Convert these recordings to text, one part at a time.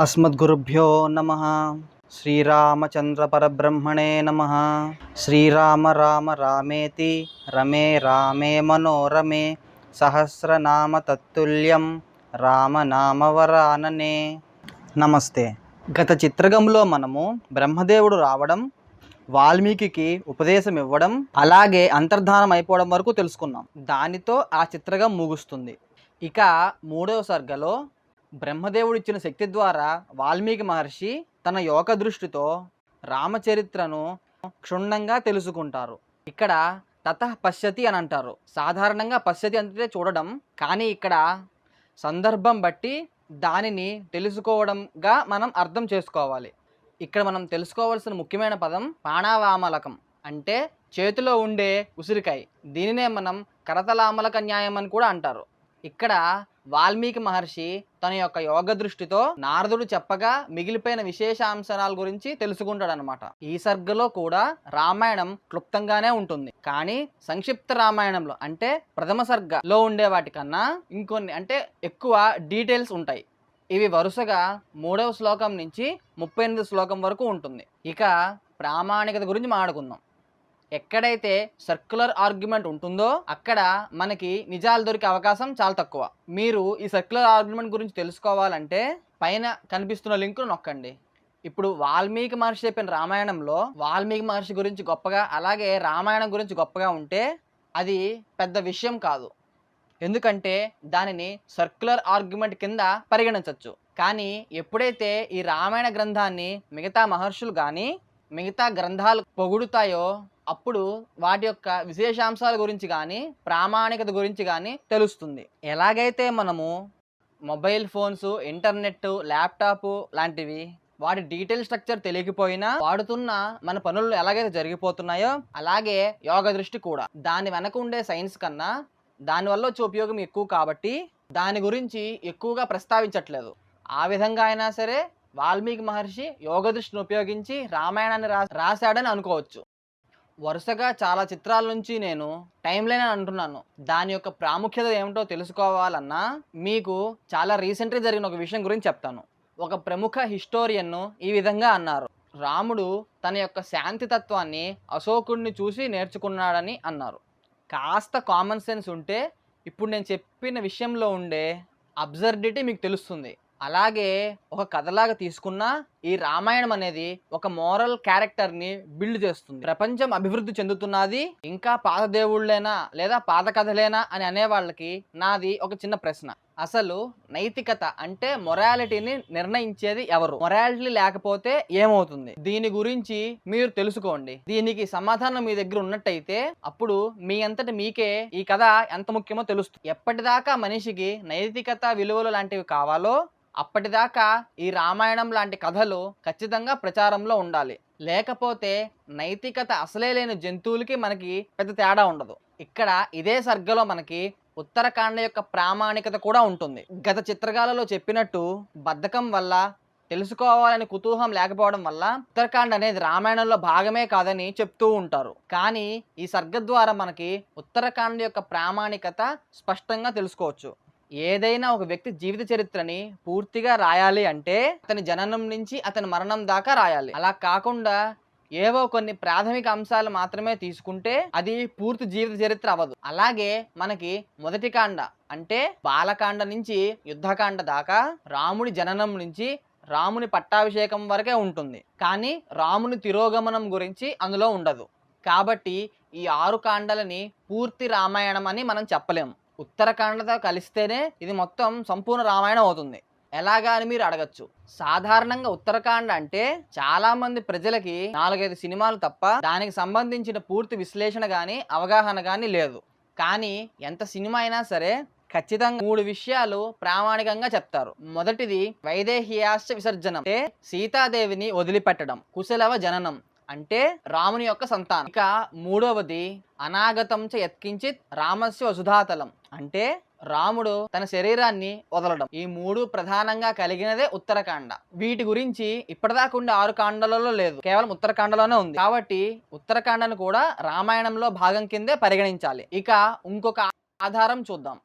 అస్మద్గురుభ్యో నమ శ్రీరామచంద్ర పరబ్రహ్మణే నమ శ్రీరామ రామ రామేతి రమే రామే మనోరమే సహస్రనామ తత్తుల్యం రామనామవరాననే నమస్తే గత చిత్రగంలో మనము బ్రహ్మదేవుడు రావడం వాల్మీకి ఉపదేశం ఇవ్వడం అలాగే అంతర్ధానం అయిపోవడం వరకు తెలుసుకున్నాం. దానితో ఆ చిత్రగం ముగుస్తుంది. ఇక మూడవ సర్గలో బ్రహ్మదేవుడు ఇచ్చిన శక్తి ద్వారా వాల్మీకి మహర్షి తన యోగ దృష్టితో రామచరిత్రను క్షుణ్ణంగా తెలుసుకుంటారు. ఇక్కడ తత పశ్యతి అని అంటారు. సాధారణంగా పశ్యతి అంటే చూడడం కానీ ఇక్కడ సందర్భం బట్టి దానిని తెలుసుకోవడంగా మనం అర్థం చేసుకోవాలి. ఇక్కడ మనం తెలుసుకోవాల్సిన ముఖ్యమైన పదం పాణావామలకం అంటే చేతిలో ఉండే ఉసిరికాయ. దీనినే మనం కరతలామలక న్యాయం అని కూడా అంటారు. ఇక్కడ వాల్మీకి మహర్షి తన యొక్క యోగ దృష్టితో నారదుడు చెప్పగా మిగిలిపోయిన విశేషాంశాల గురించి తెలుసుకుంటాడనమాట ఈ సర్గలో కూడా రామాయణం క్లుప్తంగానే ఉంటుంది. కానీ సంక్షిప్త రామాయణంలో అంటే ప్రథమ సర్గలో ఉండే వాటికన్నా ఇంకొన్ని అంటే ఎక్కువ డీటెయిల్స్ ఉంటాయి. ఇవి వరుసగా మూడవ శ్లోకం నుంచి ముప్పై ఎనిమిది శ్లోకం వరకు ఉంటుంది. ఇక ప్రామాణికత గురించి మాట్లాడుకుందాం. ఎక్కడైతే సర్క్యులర్ ఆర్గ్యుమెంట్ ఉంటుందో అక్కడ మనకి నిజాలు దొరికే అవకాశం చాలా తక్కువ. మీరు ఈ సర్క్యులర్ ఆర్గ్యుమెంట్ గురించి తెలుసుకోవాలంటే పైన కనిపిస్తున్న లింకును నొక్కండి. ఇప్పుడు వాల్మీకి మహర్షి చెప్పిన రామాయణంలో వాల్మీకి మహర్షి గురించి గొప్పగా అలాగే రామాయణం గురించి గొప్పగా ఉంటే అది పెద్ద విషయం కాదు. ఎందుకంటే దానిని సర్క్యులర్ ఆర్గ్యుమెంట్ కింద పరిగణించవచ్చు కానీ ఎప్పుడైతే ఈ రామాయణ గ్రంథాన్ని మిగతా మహర్షులు కానీ మిగతా గ్రంథాలు పొగుడుతాయో అప్పుడు వాటి యొక్క విశేషాంశాల గురించి కానీ ప్రామాణికత గురించి కానీ తెలుస్తుంది. ఎలాగైతే మనము మొబైల్ ఫోన్స్ ఇంటర్నెట్ ల్యాప్టాప్ లాంటివి వాటి డీటెయిల్ స్ట్రక్చర్ తెలియకపోయినా వాడుతున్న మన పనులు ఎలాగైతే జరిగిపోతున్నాయో అలాగే యోగ దృష్టి కూడా. దాని వెనక ఉండే సైన్స్ కన్నా దానివల్ల వచ్చే ఉపయోగం ఎక్కువ కాబట్టి దాని గురించి ఎక్కువగా ప్రస్తావించట్లేదు. ఆ విధంగా అయినా సరే వాల్మీకి మహర్షి యోగ దృష్టిని ఉపయోగించి రామాయణాన్ని రా రాశాడని అనుకోవచ్చు. వరుసగా చాలా చిత్రాల నుంచి నేను టైం లైన్ అని అంటున్నాను. దాని యొక్క ప్రాముఖ్యత ఏమిటో తెలుసుకోవాలన్నా మీకు చాలా రీసెంట్గా జరిగిన ఒక విషయం గురించి చెప్తాను. ఒక ప్రముఖ హిస్టోరియన్ను ఈ విధంగా అన్నారు. రాముడు తన యొక్క శాంతి తత్వాన్ని అశోకుడిని చూసి నేర్చుకున్నాడని అన్నారు. కాస్త కామన్ సెన్స్ ఉంటే ఇప్పుడు నేను చెప్పిన విషయంలో ఉండే అబ్జర్డిటీ మీకు తెలుస్తుంది. అలాగే ఒక కథలాగా తీసుకున్నా ఈ రామాయణం అనేది ఒక మోరల్ క్యారెక్టర్ని బిల్డ్ చేస్తుంది. ప్రపంచం అభివృద్ధి చెందుతున్నది ఇంకా పాత దేవుళ్ళేనా లేదా పాత కథలేనా అని అనే వాళ్ళకి నాది ఒక చిన్న ప్రశ్న. అసలు నైతికత అంటే మొరాలిటీని నిర్ణయించేది ఎవరు? మొరాలిటీ లేకపోతే ఏమవుతుంది? దీని గురించి మీరు తెలుసుకోండి. దీనికి సమాధానం మీ దగ్గర ఉన్నట్టయితే అప్పుడు మీ అంతటి మీకే ఈ కథ ఎంత ముఖ్యమో తెలుస్తుంది. ఎప్పటిదాకా మనిషికి నైతికత విలువలు లాంటివి కావాలో అప్పటిదాకా ఈ రామాయణం లాంటి కథలు ఖచ్చితంగా ప్రచారంలో ఉండాలి. లేకపోతే నైతికత అసలే లేని జంతువులకి మనకి పెద్ద తేడా ఉండదు. ఇక్కడ ఇదే సర్గలో మనకి ఉత్తరకాండ యొక్క ప్రామాణికత కూడా ఉంటుంది. గత చిత్రకాలలో చెప్పినట్టు బద్ధకం వల్ల తెలుసుకోవాలని కుతూహం లేకపోవడం వల్ల ఉత్తరకాండ అనేది రామాయణంలో భాగమే కాదని చెప్తూ ఉంటారు. కానీ ఈ సర్గ ద్వారా మనకి ఉత్తరకాండ యొక్క ప్రామాణికత స్పష్టంగా తెలుసుకోవచ్చు. ఏదైనా ఒక వ్యక్తి జీవిత చరిత్రని పూర్తిగా రాయాలి అంటే అతని జననం నుంచి అతని మరణం దాకా రాయాలి. అలా కాకుండా ఏవో కొన్ని ప్రాథమిక అంశాలు మాత్రమే తీసుకుంటే అది పూర్తి జీవిత చరిత్ర అవ్వదు. అలాగే మనకి మొదటి కాండ అంటే బాలకాండ నుంచి యుద్ధకాండ దాకా రాముడి జననం నుంచి రాముని పట్టాభిషేకం వరకే ఉంటుంది. కానీ రాముని తిరోగమనం గురించి అందులో ఉండదు. కాబట్టి ఈ ఆరు కాండలని పూర్తి రామాయణం అని మనం చెప్పలేము. ఉత్తరాఖండతో కలిస్తేనే ఇది మొత్తం సంపూర్ణ రామాయణం అవుతుంది. ఎలాగా అని మీరు అడగచ్చు. సాధారణంగా ఉత్తరాఖండ్ అంటే చాలా మంది ప్రజలకి నాలుగైదు సినిమాలు తప్ప దానికి సంబంధించిన పూర్తి విశ్లేషణ కానీ అవగాహన కానీ లేదు. కానీ ఎంత సినిమా అయినా సరే ఖచ్చితంగా మూడు విషయాలు ప్రామాణికంగా చెప్తారు. మొదటిది వైదేహియాశ్చ విసర్జనం అంటే సీతాదేవిని వదిలిపెట్టడం కుశలవ జననం. అంటే రాముని యొక్క సంతానం. ఇక మూడవది అనాగతం చ యత్కించిత్ రామస్య వసుధాతలం. అంటే రాముడు తన శరీరాన్ని వదలడం. ఈ మూడు ప్రధానంగా కలిగినదే ఉత్తరకాండ. వీటి గురించి ఇప్పటిదాకా ఉండే ఆరు కాండలలో లేదు. కేవలం ఉత్తరకాండలోనే ఉంది. కాబట్టి ఉత్తరాఖండను కూడా రామాయణంలో భాగం కిందే పరిగణించాలి. ఇక ఇంకొక ఆధారం చూద్దాం.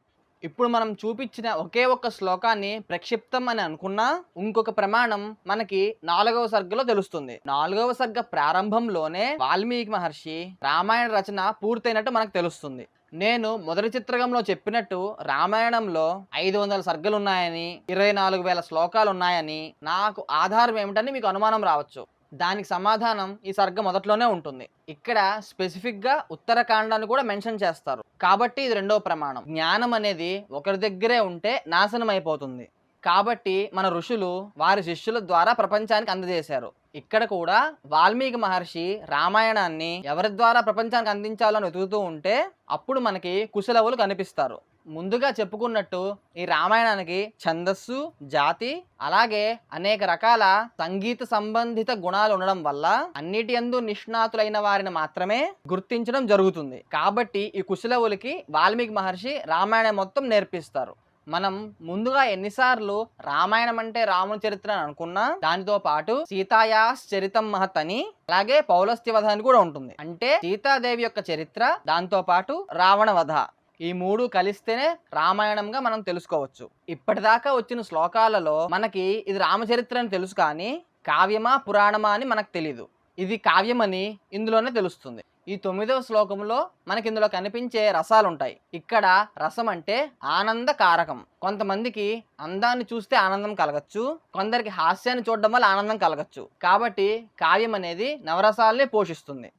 ఇప్పుడు మనం చూపించిన ఒకే ఒక్క శ్లోకాన్ని ప్రక్షిప్తం అని అనుకున్నా ఇంకొక ప్రమాణం మనకి నాలుగవ సర్గలో తెలుస్తుంది. నాలుగవ సర్గ ప్రారంభంలోనే వాల్మీకి మహర్షి రామాయణ రచన పూర్తయినట్టు మనకు తెలుస్తుంది. నేను మొదటి చిత్రకంలో చెప్పినట్టు రామాయణంలో ఐదు వందల సర్గలు ఉన్నాయని ఇరవై నాలుగు వేల శ్లోకాలు ఉన్నాయని నాకు ఆధారం ఏమిటని మీకు అనుమానం రావచ్చు. దానికి సమాధానం ఈ సర్గ మొదట్లోనే ఉంటుంది. ఇక్కడ స్పెసిఫిక్గా ఉత్తరకాండాన్ని కూడా మెన్షన్ చేస్తారు. కాబట్టి ఇది రెండవ ప్రమాణం. జ్ఞానం అనేది ఒకరి దగ్గరే ఉంటే నాశనం అయిపోతుంది కాబట్టి మన ఋషులు వారి శిష్యుల ద్వారా ప్రపంచానికి అందజేశారు. ఇక్కడ కూడా వాల్మీకి మహర్షి రామాయణాన్ని ఎవరి ద్వారా ప్రపంచానికి అందించాలని వెతుకుతూ ఉంటే అప్పుడు మనకి కుశలవులు కనిపిస్తారు. ముందుగా చెప్పుకున్నట్టు ఈ రామాయణానికి ఛందస్సు జాతి అలాగే అనేక రకాల సంగీత సంబంధిత గుణాలు ఉండడం వల్ల అన్నిటి అందు నిష్ణాతులైన వారిని మాత్రమే గుర్తించడం జరుగుతుంది. కాబట్టి ఈ కుశలవులకి వాల్మీకి మహర్షి రామాయణం మొత్తం నేర్పిస్తారు. మనం ముందుగా ఎన్నిసార్లు రామాయణం అంటే రాముని చరిత్ర అని అనుకున్నా దానితో పాటు సీతాయాస్ చరితం మహత్ అని అలాగే పౌలస్త్య వధ అని కూడా ఉంటుంది. అంటే సీతాదేవి యొక్క చరిత్ర దాంతో పాటు రావణ వధ ఈ మూడు కలిస్తేనే రామాయణంగా మనం తెలుసుకోవచ్చు. ఇప్పటిదాకా వచ్చిన శ్లోకాలలో మనకి ఇది రామచరిత్ర అని తెలుసు కానీ కావ్యమా పురాణమా అని మనకు తెలీదు. ఇది కావ్యమని ఇందులోనే తెలుస్తుంది. ఈ తొమ్మిదవ శ్లోకంలో మనకి ఇందులో కనిపించే రసాలు ఉంటాయి ఇక్కడ రసం అంటే ఆనంద కారకం కొంతమందికి అందాన్ని చూస్తే ఆనందం కలగచ్చు. కొందరికి హాస్యాన్ని చూడడం వల్ల ఆనందం కలగచ్చు. కాబట్టి కావ్యం అనేది నవరసాలనే పోషిస్తుంది.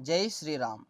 జై శ్రీరామ్.